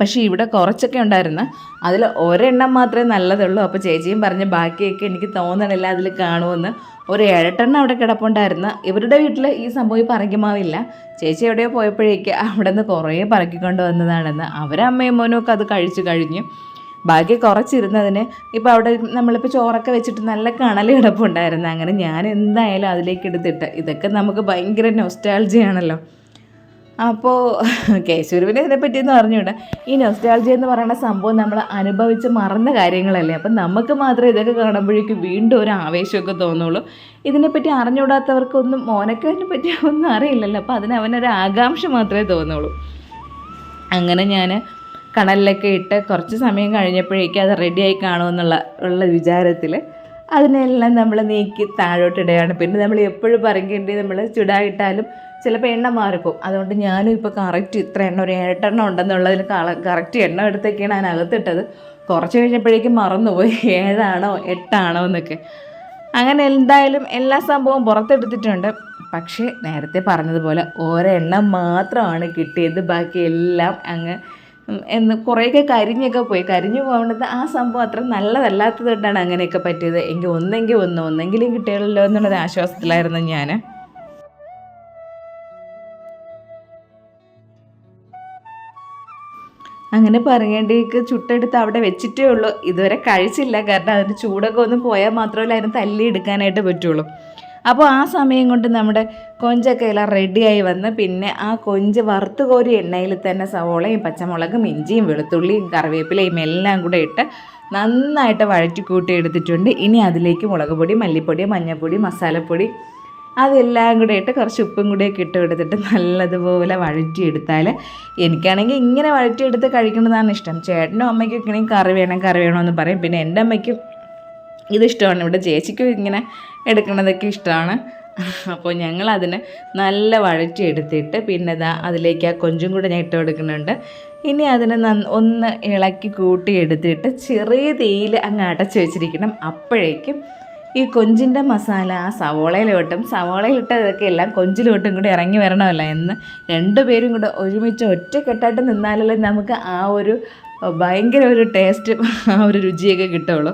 പക്ഷേ ഇവിടെ കുറച്ചൊക്കെ ഉണ്ടായിരുന്നു. അതിൽ ഒരെണ്ണം മാത്രമേ നല്ലതുള്ളൂ. അപ്പോൾ ചേച്ചിയും പറഞ്ഞ് ബാക്കിയൊക്കെ എനിക്ക് തോന്നണില്ല അതിൽ കാണുമെന്ന്. ഒരു ഏഴെട്ടെണ്ണം അവിടെ കിടപ്പുണ്ടായിരുന്നു. ഇവരുടെ വീട്ടിൽ ഈ സംഭവം ഈ പറങ്കിമാവില്ല. ചേച്ചി എവിടെയോ പോയപ്പോഴേക്ക് അവിടെ നിന്ന് കുറേ പറക്കിക്കൊണ്ട് വന്നതാണെന്ന് അവരമ്മയും മോനും ഒക്കെ അത് കഴിച്ചു കഴിഞ്ഞു. ബാക്കി കുറച്ചിരുന്നതിന് ഇപ്പോൾ അവിടെ നമ്മളിപ്പോൾ ചോറൊക്കെ വെച്ചിട്ട് നല്ല കണൽ കിടപ്പുണ്ടായിരുന്നു. അങ്ങനെ ഞാൻ എന്തായാലും അതിലേക്ക് എടുത്തിട്ട് ഇതൊക്കെ നമുക്ക് ഭയങ്കര നൊസ്റ്റാൾജിയാണല്ലോ അപ്പോൾ കേശുരുവിനെ ഇതിനെപ്പറ്റിയെന്ന് പറഞ്ഞുകൂടെ ഈ നൊസ്റ്റാൾജി എന്ന് പറയുന്ന സംഭവം നമ്മൾ അനുഭവിച്ച് മറന്ന കാര്യങ്ങളല്ലേ? അപ്പം നമുക്ക് മാത്രമേ ഇതൊക്കെ കാണുമ്പോഴേക്കും വീണ്ടും ഒരു ആവേശമൊക്കെ തോന്നുള്ളൂ. ഇതിനെപ്പറ്റി അറിഞ്ഞുകൂടാത്തവർക്കൊന്നും മോനൊക്കെ അതിനെ പറ്റി ഒന്നും അറിയില്ലല്ലോ. അപ്പോൾ അതിന് അവനൊരു ആകാംക്ഷ മാത്രമേ തോന്നുള്ളൂ. അങ്ങനെ ഞാൻ കണലിലൊക്കെ ഇട്ട് കുറച്ച് സമയം കഴിഞ്ഞപ്പോഴേക്കും അത് റെഡിയായി കാണുമെന്നുള്ള ഉള്ള വിചാരത്തിൽ അതിനെല്ലാം നമ്മൾ നീക്കി താഴോട്ടിടുകയാണ്. പിന്നെ നമ്മൾ എപ്പോഴും പറയേണ്ടി നമ്മൾ ചുടായിട്ടാലും ചിലപ്പോൾ എണ്ണ മാറിപ്പോവും. അതുകൊണ്ട് ഞാനും ഇപ്പോൾ കറക്റ്റ് ഇത്ര എണ്ണ ഒരു ഏട്ടെണ്ണം ഉണ്ടെന്നുള്ളതിൽ കറക്റ്റ് എണ്ണ എടുത്തൊക്കെയാണ് അതിനകത്തിട്ടത് കുറച്ച് കഴിഞ്ഞപ്പോഴേക്കും മറന്നുപോയി. ഏഴാണോ എട്ടാണോ എന്നൊക്കെ. അങ്ങനെ എന്തായാലും എല്ലാ സംഭവവും പുറത്തെടുത്തിട്ടുണ്ട്. പക്ഷേ നേരത്തെ പറഞ്ഞതുപോലെ ഒരെണ്ണം മാത്രമാണ് കിട്ടിയത്. ബാക്കി എല്ലാം അങ്ങ് എന്ന് കുറേയൊക്കെ കരിഞ്ഞൊക്കെ പോയി. കരിഞ്ഞു പോകുന്നത് ആ സംഭവം അത്ര നല്ലതല്ലാത്തത് കൊണ്ടാണ് അങ്ങനെയൊക്കെ പറ്റിയത്. എങ്കിൽ ഒന്നെങ്കിൽ ഒന്ന് ഒന്നെങ്കിലും കിട്ടിയല്ലോ എന്നുള്ളൊരു ആശ്വാസത്തിലായിരുന്നു ഞാൻ അങ്ങനെ പറയേണ്ടിക്ക് ചുട്ടെടുത്ത് അവിടെ വെച്ചിട്ടേ ഉള്ളൂ. ഇതുവരെ കഴിച്ചില്ല. കാരണം അതിന്റെ ചൂടൊക്കെ ഒന്ന് പോയാൽ മാത്രമല്ല അതിന് തല്ലി എടുക്കാനായിട്ട് പറ്റുള്ളൂ. അപ്പോൾ ആ സമയം കൊണ്ട് നമ്മുടെ കൊഞ്ചൊക്കെ എല്ലാം റെഡിയായി വന്ന് പിന്നെ ആ കൊഞ്ച് വറുത്ത് കോരി എണ്ണയിൽ തന്നെ സവോളയും പച്ചമുളകും ഇഞ്ചിയും വെളുത്തുള്ളിയും കറിവേപ്പിലയും എല്ലാം കൂടെ ഇട്ട് നന്നായിട്ട് വഴറ്റി കൂട്ടി എടുത്തിട്ടുണ്ട്. ഇനി അതിലേക്ക് മുളക് പൊടി മല്ലിപ്പൊടി മഞ്ഞൾപ്പൊടി മസാലപ്പൊടി അതെല്ലാം കൂടെ ഇട്ട് കുറച്ച് ഉപ്പും കൂടിയൊക്കെ ഇട്ട് എടുത്തിട്ട് നല്ലതുപോലെ വഴറ്റിയെടുത്താൽ എനിക്കാണെങ്കിൽ ഇങ്ങനെ വഴറ്റിയെടുത്ത് കഴിക്കുന്നതാണ് ഇഷ്ടം. ചേട്ടനും അമ്മയ്ക്കൊക്കെ കറി വേണം കറി വേണമെന്ന് പറയും. പിന്നെ എന്റെ അമ്മയ്ക്കും ഇതിഷ്ടമാണ്. ഇവിടെ ചേച്ചിക്കും ഇങ്ങനെ എടുക്കുന്നതൊക്കെ ഇഷ്ടമാണ്. അപ്പോൾ ഞങ്ങൾ അതിന് നല്ല വഴറ്റി എടുത്തിട്ട് പിന്നെ ഇതാ അതിലേക്ക് ആ കൊഞ്ചും കൂടെ ഞാൻ ഇട്ട് കൊടുക്കുന്നുണ്ട്. ഇനി അതിനെ നന്ന ഒന്ന് ഇളക്കി കൂട്ടി എടുത്തിട്ട് ചെറിയ തീയിൽ അങ്ങ് അടച്ച് വെച്ചിരിക്കണം. അപ്പോഴേക്കും ഈ കൊഞ്ചിന്റെ മസാല ആ സവോളയിലോട്ടും സവോളയിലിട്ടതൊക്കെ എല്ലാം കൊഞ്ചിലോട്ടും കൂടി ഇറങ്ങി വരണമല്ലോ എന്ന് രണ്ടുപേരും കൂടെ ഒരുമിച്ച് ഒറ്റക്കെട്ടായിട്ട് നിന്നാലല്ലേ നമുക്ക് ആ ഒരു ഭയങ്കര ഒരു ടേസ്റ്റ് ആ ഒരു രുചിയൊക്കെ കിട്ടുള്ളൂ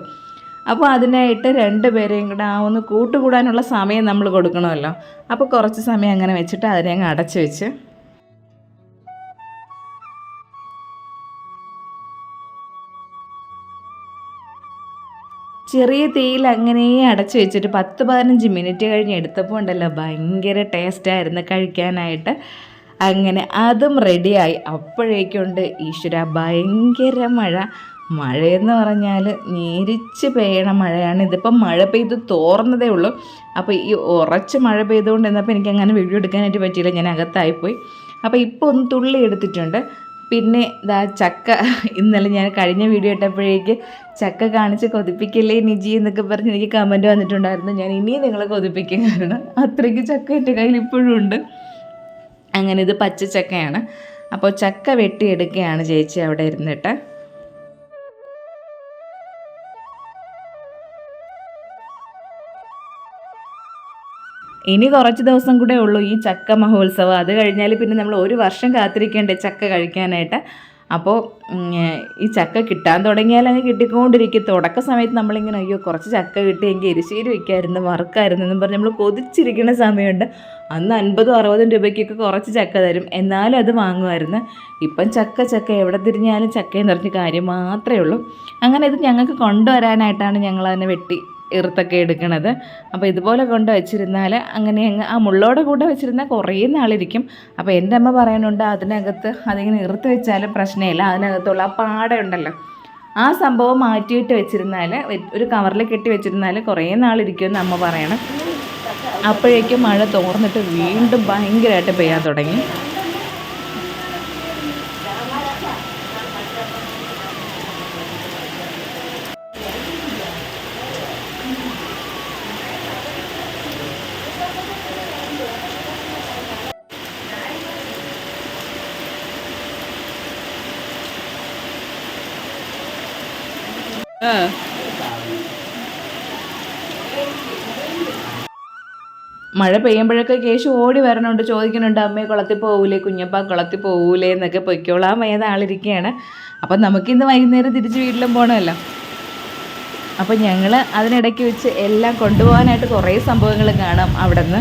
അപ്പോൾ അതിനായിട്ട് രണ്ട് പേരെയും കൂടെ ആ ഒന്ന് കൂട്ടുകൂടാനുള്ള സമയം നമ്മൾ കൊടുക്കണമല്ലോ. അപ്പോൾ കുറച്ച് സമയം അങ്ങനെ വെച്ചിട്ട് അതിനെ അങ്ങ് അടച്ചു വെച്ച്. ചെറിയ തീയിൽ അങ്ങനെ അടച്ചു വെച്ചിട്ട് പത്ത് പതിനഞ്ച് മിനിറ്റ് കഴിഞ്ഞ് എടുത്തപ്പോൾ ഉണ്ടല്ലോ ഭയങ്കര ടേസ്റ്റായിരുന്നു കഴിക്കാനായിട്ട്. അങ്ങനെ അതും റെഡിയായി അപ്പോഴേക്കുണ്ട് ഈശ്വര ഭയങ്കര മഴ. മഴയെന്ന് പറഞ്ഞാൽ നേരിച്ച് പെയ്യണ മഴയാണ്. ഇതിപ്പം മഴ പെയ്ത് തോർന്നതേ ഉള്ളൂ. അപ്പോൾ ഈ ഉറച്ച് മഴ പെയ്തുകൊണ്ട് എന്നപ്പോൾ എനിക്ക് അങ്ങനെ വീഡിയോ എടുക്കാനായിട്ട് പറ്റിയില്ല. ഞാൻ അകത്തായിപ്പോയി. അപ്പോൾ ഇപ്പോൾ ഒന്ന് തുള്ളി എടുത്തിട്ടുണ്ട്. പിന്നെ ഇതാ ചക്ക. ഇന്നലെ ഞാൻ കഴിഞ്ഞ വീഡിയോ ഇട്ടപ്പോഴേക്ക് ചക്ക കാണിച്ച് കൊതിപ്പിക്കില്ലേ നിജി എന്നൊക്കെ പറഞ്ഞ് എനിക്ക് കമന്റ് വന്നിട്ടുണ്ടായിരുന്നു. ഞാൻ ഇനിയും നിങ്ങളെ കൊതിപ്പിക്കും കാരണം അത്രയ്ക്ക് ചക്ക എന്റെ കയ്യിൽ ഇപ്പോഴും ഉണ്ട്. അങ്ങനെ ഇത് പച്ച ചക്കയാണ്. അപ്പോൾ ചക്ക വെട്ടിയെടുക്കുകയാണ് ചേച്ചി അവിടെ ഇരുന്നിട്ട്. ഇനി കുറച്ച് ദിവസം കൂടെ ഉള്ളൂ ഈ ചക്ക മഹോത്സവം. അത് കഴിഞ്ഞാൽ പിന്നെ നമ്മൾ ഒരു വർഷം കാത്തിരിക്കേണ്ടേ ചക്ക കഴിക്കാനായിട്ട്. അപ്പോൾ ഈ ചക്ക കിട്ടാൻ തുടങ്ങിയാൽ അങ്ങ് കിട്ടിക്കൊണ്ടിരിക്കും. തുടക്ക സമയത്ത് നമ്മളിങ്ങനെ അയ്യോ കുറച്ച് ചക്ക കിട്ടിയെങ്കിൽ എരിശ്ശേരി വയ്ക്കായിരുന്നു വറുക്കായിരുന്നു എന്നും പറഞ്ഞ് നമ്മൾ കൊതിച്ചിരിക്കുന്ന സമയമുണ്ട്. അന്ന് അൻപതും അറുപതും രൂപയ്ക്കൊക്കെ കുറച്ച് ചക്ക തരും. എന്നാലും അത് വാങ്ങുമായിരുന്നു. ഇപ്പം ചക്ക ചക്ക എവിടെ തിരിഞ്ഞാലും ചക്കയെന്ന് പറഞ്ഞ കാര്യം മാത്രമേ ഉള്ളൂ. അങ്ങനെ ഇത് ഞങ്ങൾക്ക് കൊണ്ടുവരാനായിട്ടാണ് ഞങ്ങൾ അതിനെ വെട്ടി ഇറുത്തൊക്കെ എടുക്കണത്. അപ്പോൾ ഇതുപോലെ കൊണ്ട് വെച്ചിരുന്നാൽ അങ്ങനെ അങ്ങ് ആ മുള്ളോടെ കൂടെ വെച്ചിരുന്നാൽ കുറേ നാളിരിക്കും. അപ്പോൾ എന്റെ അമ്മ പറയാനുണ്ട് അതിനകത്ത് അതിങ്ങനെ ഇറുത്ത് വെച്ചാലും പ്രശ്നമില്ല അതിനകത്തുള്ള ആ പാടയുണ്ടല്ലോ ആ സംഭവം മാറ്റിയിട്ട് വെച്ചിരുന്നാൽ ഒരു കവറിൽ കെട്ടി വെച്ചിരുന്നാൽ കുറേ നാളിരിക്കുമെന്ന് അമ്മ പറയണം. അപ്പോഴേക്കും മഴ തോർന്നിട്ട് വീണ്ടും ഭയങ്കരമായിട്ട് പെയ്യാൻ തുടങ്ങി. മഴ പെയ്യുമ്പോഴൊക്കെ കേശു ഓടി വരണുണ്ട് ചോദിക്കുന്നുണ്ട് അമ്മയെ കുളത്തിൽ പോകൂലേ കുഞ്ഞപ്പ കുളത്തിൽ പോകൂലേ എന്നൊക്കെ പൊയ്ക്കോളാൻ വയ്യാതെ ആളിരിക്കുകയാണ്. അപ്പം നമുക്കിന്ന് വൈകുന്നേരം തിരിച്ച് വീട്ടിലും പോകണമല്ലോ അപ്പം ഞങ്ങൾ അതിനിടയ്ക്ക് വെച്ച് എല്ലാം കൊണ്ടുപോകാനായിട്ട് കുറേ സംഭവങ്ങൾ കാണാം അവിടെ നിന്ന്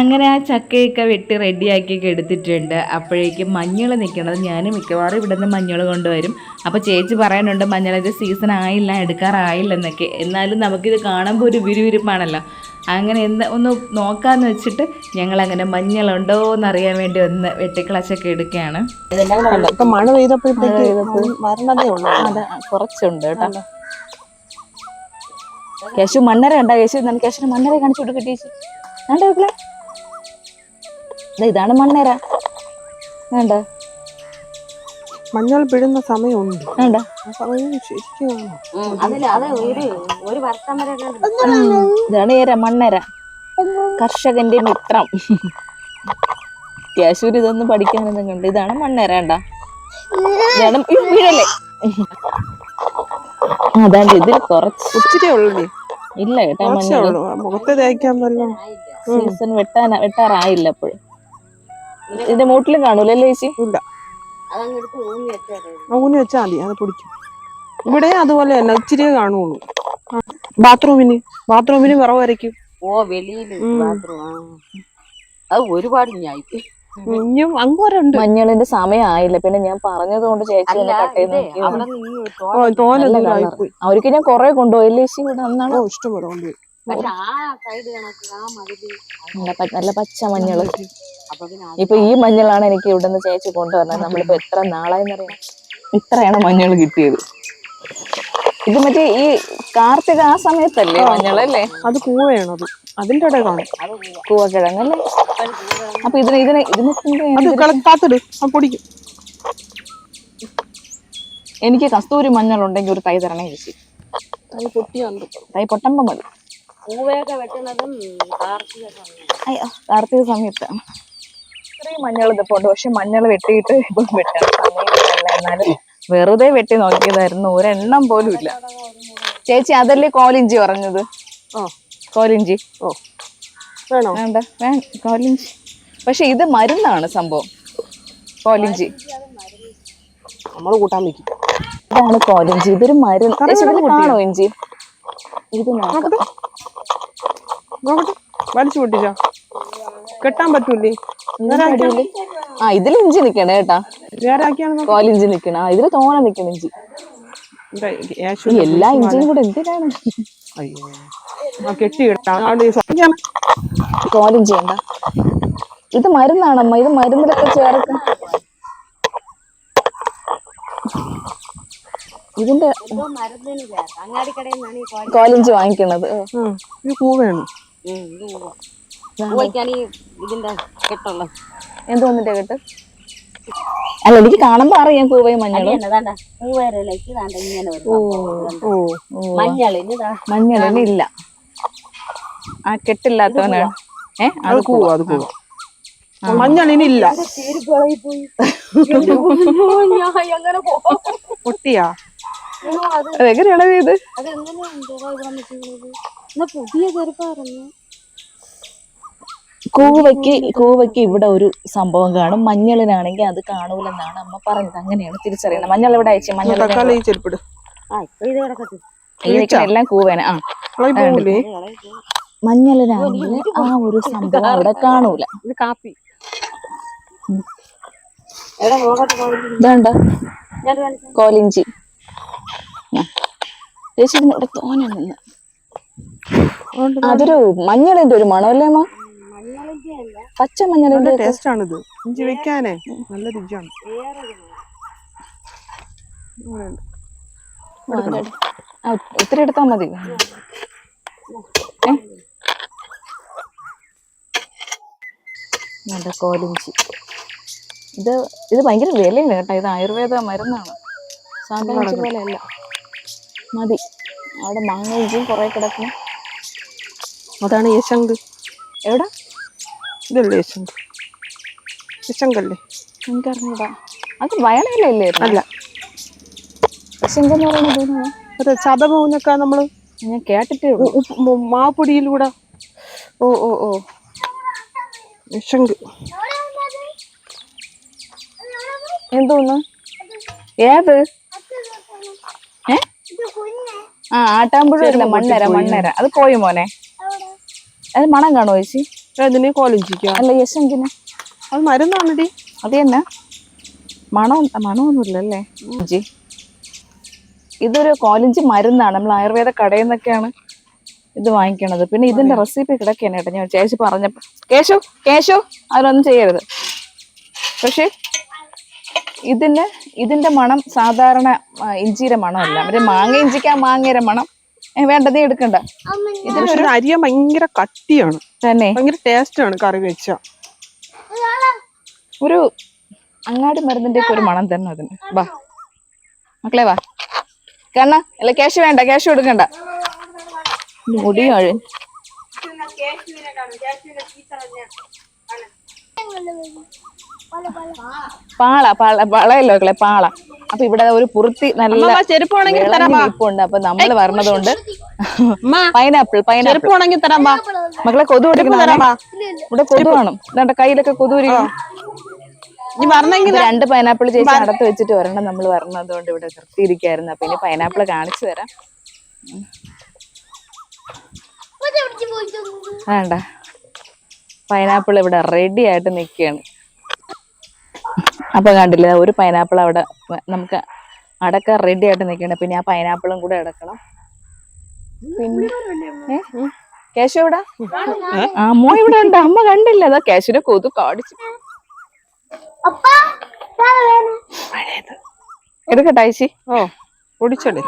അങ്ങനെ ആ ചക്കയൊക്കെ വെട്ടി റെഡിയാക്കിയൊക്കെ എടുത്തിട്ടുണ്ട്. അപ്പോഴേക്കും മഞ്ഞൾ നിൽക്കണത് ഞാൻ മിക്കവാറും ഇവിടെ നിന്ന് മഞ്ഞൾ കൊണ്ടുവരും. അപ്പോൾ ചേച്ചി പറയാനുണ്ട് മഞ്ഞളിന്റെ സീസൺ ആയില്ല എടുക്കാറായില്ല എന്നൊക്കെ എന്നാലും നമുക്കിത് കാണുമ്പോൾ ഒരു വിരുവിരുപ്പാണല്ലോ. അങ്ങനെ എന്താ ഒന്ന് നോക്കാമെന്ന് വെച്ചിട്ട് ഞങ്ങളങ്ങനെ മഞ്ഞളുണ്ടോ എന്നറിയാൻ വേണ്ടി ഒന്ന് വെട്ടിക്കളച്ചൊക്കെ എടുക്കുകയാണ്. മഴ പെയ്തപ്പോഴത്തേക്ക് വരണതേ ഉള്ളൂ. അതെ കുറച്ചുണ്ട് കേട്ടോ. കേശു മണ്ണര ഉണ്ടോ കേശു എന്നാണ് കേശുന് മണ്ണര കാണിച്ചു കൊടുക്കട്ടെ ചേച്ചി. ഇതാണ് മണ്ണേര. വേണ്ട. മഞ്ഞൾ പിഴുന്ന സമയമുണ്ട്. വേണ്ട. ഇതാണ് ഏര മണ്ണേര. കർഷകന്റെ മിത്രം. അത്യാവശ്യം ഇതൊന്നും പഠിക്കാനൊന്നും കണ്ട് ഇതാണ് മണ്ണേര വേണ്ട ഇതാണ് വീഴല്ലേ അതാണ്ട് ഇതിൽ കുറച്ച് ഇച്ചിരി ഉള്ളു ഇല്ല കേട്ടോ മുഖത്ത് തേക്കാൻ സീസൺ വെട്ടാൻ വെട്ടാറായില്ല അപ്പോഴും. ഇതിന്റെ മൂട്ടിലും കാണൂലല്ലേ ചേച്ചി? ഇല്ല. ഊന്നി വെച്ചാൽ മതി. അത് പിടിക്കും. ഇവിടെ അതുപോലെ തന്നെ ഇച്ചിരി കാണുള്ളൂ. ബാത്റൂമിന് ബാത്റൂമിന് വിറവ് വരയ്ക്കും. ഓ വെളിയിൽ ബാത്റൂം ആ. അത് ഒരുപാട് ഞായി ഇനിയും അങ്ങോരുണ്ട് മഞ്ഞളിന്റെ സമയമായില്ല പിന്നെ ഞാൻ പറഞ്ഞത് കൊണ്ട് ചേച്ചി കട്ട് ചെയ്ത് അവർക്ക് ഞാൻ കൊറേ കൊണ്ടുപോയില്ലേ ചേച്ചി ഇവിടെ അന്നാണ് ഓ ഇഷ്ടം പോലെ കൊണ്ടുപോയി. നല്ല പച്ച മഞ്ഞൾ. ഇപ്പൊ ഈ മഞ്ഞളാണ് എനിക്ക് ഇവിടെ നിന്ന് ചേച്ചി കൊണ്ടുവന്നത് നമ്മളിപ്പോ എത്ര നാളായെന്നറിയാം. ഇത്രയാണ് മഞ്ഞൾ കിട്ടിയത്. ഇത് മറ്റേ ഈ കാർത്തിക ആ സമയത്തല്ലേ മഞ്ഞളല്ലേ? അത് കൂവയാണ് അത് അതിന്റെ ഇടയിൽ കാണും. കൂവക്കിഴങ്ങല്ലേ? അപ്പൊ ഇതിന് ഇതിന് ഇതിന് പൊടിക്കും. എനിക്ക് കസ്തൂരി മഞ്ഞൾ ഉണ്ടെങ്കിൽ ഒരു തൈ തരണേ ചേച്ചി. തൈ പൊട്ടിയുണ്ട്. തൈ പൊട്ടമ്പ മതി. പൂവയൊക്കെ വെട്ടുന്നതും കാർത്തിക അയ്യോ കാർത്തിക സമയത്താണ് ഇത്രയും മഞ്ഞൾ ഇതിപ്പുണ്ട് പക്ഷെ മഞ്ഞൾ വെട്ടിയിട്ട് ഇപ്പം വെട്ടാൻ സമയമില്ല എന്നാലും വെറുതെ വെട്ടി നോക്കിയതായിരുന്നു. ഒരെണ്ണം പോലും ഇല്ല. ചേച്ചി അതല്ലേ കോലിഞ്ചി പറഞ്ഞത്? ഓ കോലിഞ്ചി. ഓ. വേണോ? വേണ്ട. വേ കോലിഞ്ചി. പക്ഷെ ഇത് മരുന്നാണ് സംഭവം. കോലിഞ്ചി. നമ്മൾ കൂട്ടാൻ വെക്കും ഇതാണ് കോലിഞ്ചി. ഇതൊരു മരുന്ന്. കാണോ ഇഞ്ചി? ഇത് നോക്കാം. വലിച്ചു പൊട്ടിച്ചോ? കെട്ടാൻ പറ്റൂലേ? ആ ഇതിൽ ഇഞ്ചി നിക്കണേ കേട്ടാ. വേറെ ആക്കിയാണ് കോലിഞ്ചി നിക്കണ. ആ ഇതിൽ തോന നിക്കണ ഇഞ്ചി. എല്ലാ ഇഞ്ചിയും കൂടെ എന്തിനാണ്? അയ്യോ. കെട്ടി കോലിഞ്ചി വേണ്ട. ഇത് മരുന്നാണമ്മ. ഇത് മരുന്നിലൊക്കെ ചേർക്ക ഇതിന്റെ കോലിഞ്ചി വാങ്ങിക്കണത്. ഈ കെട്ടുള്ളത് എന്തോന്നിന്റെ കേട്ട്? അല്ല എനിക്ക് കാണുമ്പോ അറിയാം കൂവയും മഞ്ഞളും. മഞ്ഞളിന് ഇല്ല. ആ കെട്ടില്ലാത്തവനാണ് ഏ അത് കൂവ അത് കൂവ മഞ്ഞളിനില്ല പൊട്ടിയാ? അതെങ്ങനെയാണ് ഇത്? എന്നാ പുതിയ ചെറുപ്പായിരുന്നു കൂവയ്ക്ക് കൂവയ്ക്ക് ഇവിടെ ഒരു സംഭവം കാണും. മഞ്ഞളിനാണെങ്കിൽ അത് കാണൂലെന്നാണ് അമ്മ പറഞ്ഞത്. അങ്ങനെയാണ് തിരിച്ചറിയുന്നത്. മഞ്ഞൾ ഇവിടെ അയച്ചു? മഞ്ഞൾ തക്കാളി ആ ഇപ്പൊ ഇത് കിടക്കട്ടെ. എല്ലാം കൂവേന. ആ മഞ്ഞളിനാണെങ്കിൽ ആ ഒരു സംഭവം അവിടെ കാണൂല. കാപ്പി. ഇതാണ്ട കോലിഞ്ചി. ചേച്ചി ഇവിടെ തോനെ നിന്ന് അതൊരു മഞ്ഞളിന്റെ ഒരു മണമല്ലേ അമ്മ മഞ്ഞളിന്റെ പച്ച മഞ്ഞളിന്റെ ടേസ്റ്റ് ആണിത് ഇഞ്ചി വെക്കാനേ നല്ല രുചിയാണ്. ഒത്തിരി എടുത്താ മതി? നല്ല കോലിഞ്ചി. ഇത് ഇത് ഭയങ്കര വിലയാണ് കേട്ടോ. ഇത് ആയുർവേദ മരുന്നാണ്. സാധാരണ പോലെയല്ല. മതി. അവിടെ മാങ്ങ ഇഞ്ചിയും കുറെ കിടക്കുന്നു അതാണ് യശങ്ക്. എവിടെ? ഇതല്ലേ യശങ്ക്? യശങ്കല്ലേ? എനിക്കറിഞ്ഞൂടാ. അത് വയലല്ലേ അല്ല. എന്ന് പറയുന്നത് അതെ ചതമൂന്നൊക്കെ നമ്മൾ ഞാൻ കേട്ടിട്ടേ ഉള്ളൂ. മാപ്പൊടിയിലൂടെ ഓ ഓ ഓ. യശങ്ക്. എന്തോന്ന്? ഏത്? ഏ? ആ ആട്ടാമ്പുഴ അല്ല മണ്ണര മണ്ണര. അത് പോയി മോനെ? അത് മണം കാണോ ചേച്ചി? അതിനെ കോലിഞ്ചിക്കോ അല്ല യശങ്കിന് അത് മരുന്നാണടി അത് തന്നെ? മണം മണമൊന്നുമില്ലല്ലേ? ജി ഇതൊരു കോലഞ്ചി മരുന്നാണ്. നമ്മൾ ആയുർവേദ കടയിൽ നിന്നൊക്കെയാണ് ഇത് വാങ്ങിക്കണത്. പിന്നെ ഇതിന്റെ റെസിപ്പി കിടക്കുകയാണ് കേട്ടോ ഞാൻ ചേച്ചി പറഞ്ഞപ്പോ. കേശു കേശു അതിലൊന്നും ചെയ്യരുത്. പക്ഷെ ഇതിന് ഇതിന്റെ മണം സാധാരണ ഇഞ്ചിയുടെ മണമല്ല. മറ്റേ മാങ്ങ ഇഞ്ചിക്കാ മാങ്ങയുടെ മണം വേണ്ട നീ എടുക്കണ്ട. ഇതിനൊരു അരിയ ഭയങ്കര കട്ടിയാണ്. തന്നെ. ഭയങ്കര ടേസ്റ്റ് ആണ് കറി വെച്ച. ഒരു അങ്ങാടി മരുന്നിന്റെ ഒക്കെ ഒരു മണം തന്നെ അതിന്. വാ. മക്കളെ വാ. കണ്ണ അല്ല ക്യാഷ് വേണ്ട ക്യാഷ് കൊടുക്കണ്ട. മുടി കഴി പാള പാള പാളയല്ലോ മക്കളെ പാള. അപ്പൊ ഇവിടെ ഒരു പുറത്തി നല്ല ചെരുപ്പുണ്ട് അപ്പൊ നമ്മൾ വരണതുകൊണ്ട് അമ്മ പൈനാപ്പിൾ പൈനാപ്പിൾ. വേണമെങ്കിൽ തരാം വാ. മക്കളെ കൊതു ഇവിടെ കൊതു വേണം ഇതാണ്ട കയ്യിലൊക്കെ കൊതു വരണമെങ്കിൽ രണ്ട് പൈനാപ്പിൾ ചേച്ചി അടുത്ത് വെച്ചിട്ട് വരണം. നമ്മൾ വരണതുകൊണ്ട് ഇവിടെ നിർത്തിയിരിക്കായിരുന്നു. അപ്പൊ ഇനി പൈനാപ്പിൾ കാണിച്ചു തരാം. വേണ്ട പൈനാപ്പിൾ ഇവിടെ റെഡി ആയിട്ട് നിൽക്കുകയാണ് അപ്പൊ കണ്ടില്ല ഒരു പൈനാപ്പിൾ അവിടെ നമുക്ക് അടക്ക റെഡി ആയിട്ട് നിൽക്കണം. പിന്നെ ആ പൈനാപ്പിളും കൂടെ അടക്കണം പിന്നെ? കേശു ഇവിടെ ആ അമ്മ ഇവിടെ ഉണ്ട്. അമ്മ കണ്ടില്ല? അതാ കേശുവിനെ കൊതു കാടിച്ചു എടുക്കട്ടെ ഐശി. ഓ പൊടിച്ചടി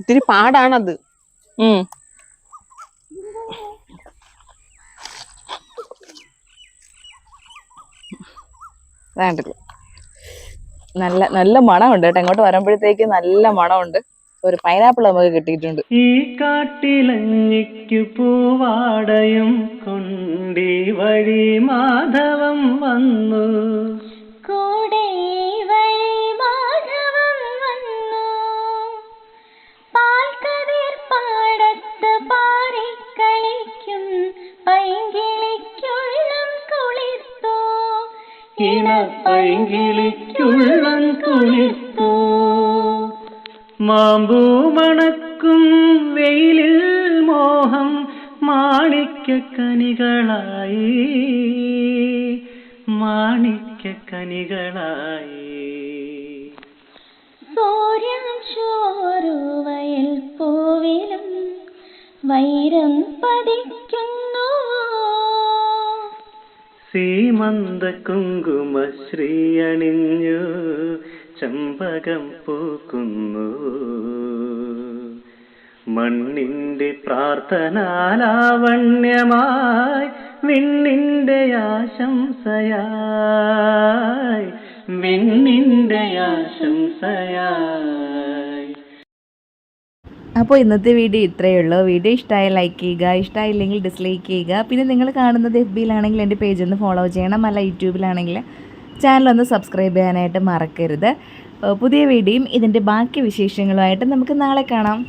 ഇത്തിരി പാടാണത്. ഉം. വേണ്ടില്ല നല്ല നല്ല മണമുണ്ട് കേട്ടോ. ഇങ്ങോട്ട് വരുമ്പോഴത്തേക്ക് നല്ല മണമുണ്ട്. ഒരു പൈനാപ്പിൾ നമുക്ക് കിട്ടിയിട്ടുണ്ട്. ഈ കാട്ടിലഞ്ഞിക്കു പൂവാടയും കൊണ്ടി വഴി മാധവം വന്നു. കൂടെ വഴി മാധവം വന്നു. പാൽക്കതിർ പാടത്ത് പാറിക്കളിക്കും പൈങ്കിളിക്കുള്ളം ഇണപ്പൈകിളിക്കുള്ളം കുളിർത്തു മാമ്പൂ മണക്കും വെയിലിൽ മോഹം മാണിക്കക്കനികളായി മാണിക്കക്കനികളായി സൂര്യൻ ചോറുവയൽ പൂവിലും വൈരം പതിക്കുന്നു സീമന്ത കുങ്കുമശ്രീ അണിഞ്ഞു ചമ്പകം പൂക്കുന്നു. മണ്ണിന്റെ പ്രാർത്ഥനാലാവണ്യമായി വിണ്ണിന്റെ ആശംസയായി വിണ്ണിന്റെ ആശംസയായി. അപ്പോൾ ഇന്നത്തെ വീഡിയോ ഇത്രയേ ഉള്ളൂ. വീഡിയോ ഇഷ്ടമായി ലൈക്ക് ചെയ്യുക ഇഷ്ടമായില്ലെങ്കിൽ ഡിസ്ലൈക്ക് ചെയ്യുക. പിന്നെ നിങ്ങൾ കാണുന്നത് എഫ് ബിയിലാണെങ്കിൽ എന്റെ പേജ് ഒന്ന് ഫോളോ ചെയ്യണം. അല്ല യൂട്യൂബിലാണെങ്കിൽ ചാനൽ ഒന്ന് സബ്സ്ക്രൈബ് ചെയ്യാനായിട്ട് മറക്കരുത്. പുതിയ വീഡിയോയും ഇതിന്റെ ബാക്കി വിശേഷങ്ങളുമായിട്ട് നമുക്ക് നാളെ കാണാം.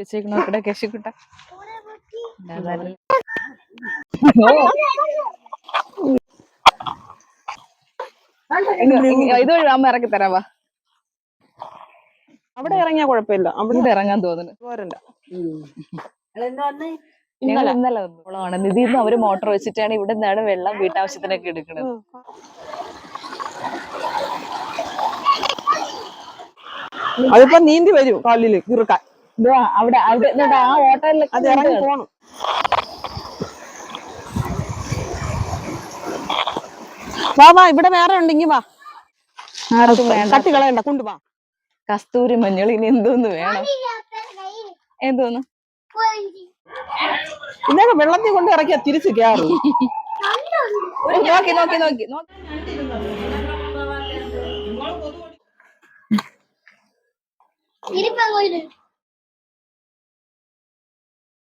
വെച്ചേക്കണോ കേട്ടോ കേശുക്കുട്ട. ഇതുവഴി അമ്മ ഇറക്കി തരാവാ അവിടെ ഇറങ്ങിയാ കുഴപ്പമില്ല. അവിടെ ഇറങ്ങാൻ തോന്നുന്നു. പോരണ്ട. ഞങ്ങൾ ഇന്നലെ. വന്നപ്പോഴാണ് നിധിന്ന് അവർ മോട്ടോർ വെച്ചിട്ടാണ് ഇവിടെ നിന്നാണ് വെള്ളം വീട്ടാവശ്യത്തിനൊക്കെ എടുക്കുന്നത് അതിപ്പോ നീന്തി വരും കാലിൽ കിറുക്കാൻ. ഇതാ അവിടെ അവിടെ ആ ഹോട്ടലിലൊക്കെ അത് ഇറങ്ങി പോണം വാ വാ ഇവിടെ വേറെ ഉണ്ടെങ്കി വാ. കട്ടി കളയണ്ട കൊണ്ടുവാ കസ്തൂരി മഞ്ഞൾ ഇനി എന്തോന്ന് വേണം? എന്തോന്ന്? ഇതൊക്കെ വെള്ളത്തിൽ കൊണ്ട് ഇറക്കിയാ തിരിച്ചു കയറും നോക്കി നോക്കി നോക്കി നോക്കി. ഇരിപ്പങ്ങോട്ട്